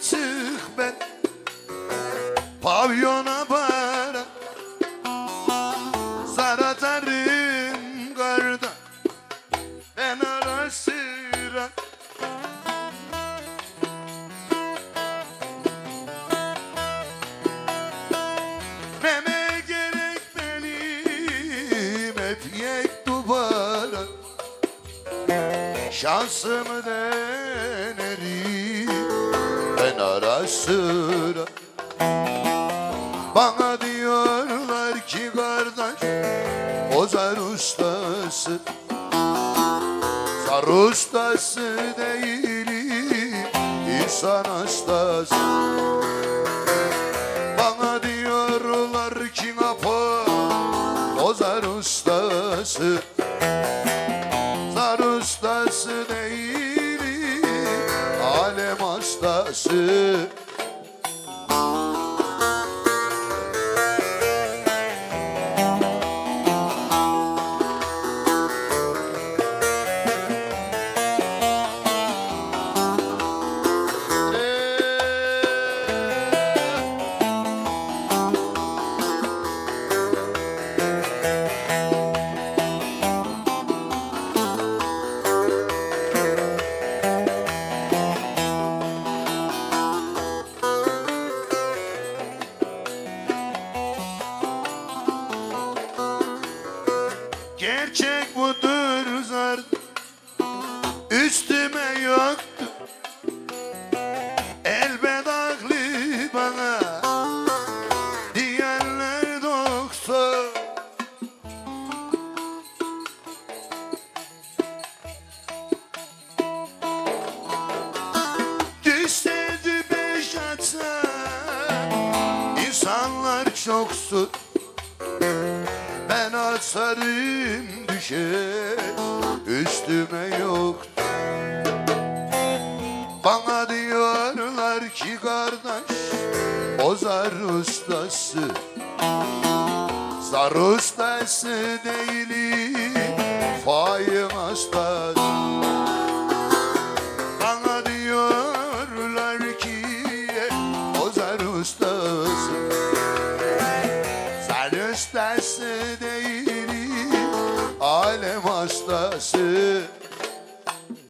sık ben. Pavyona para. Zar atarım karda Ben ara sıra. Meme gerek benim Hep yek duvara. Şansımı Ben ara sıra. Bana diyorlar ki kardeş O zar ustası. Zar ustası değilim İnsan hastası. Bana diyorlar ki apa O zar ustası. Zar ustası değilim Alem Gerçek budur zar. Üstüme yoktu Elbet aklı bana. Diyenler doktor Düşse beş atsa İnsanlar çoksun atarım düşer Üstüme yok. Bana diyorlar ki kardeş O zar ustası. Zar ustası değilim Fayım hastası Bana diyorlar ki O zar ustası. Sen ustası Alem hastası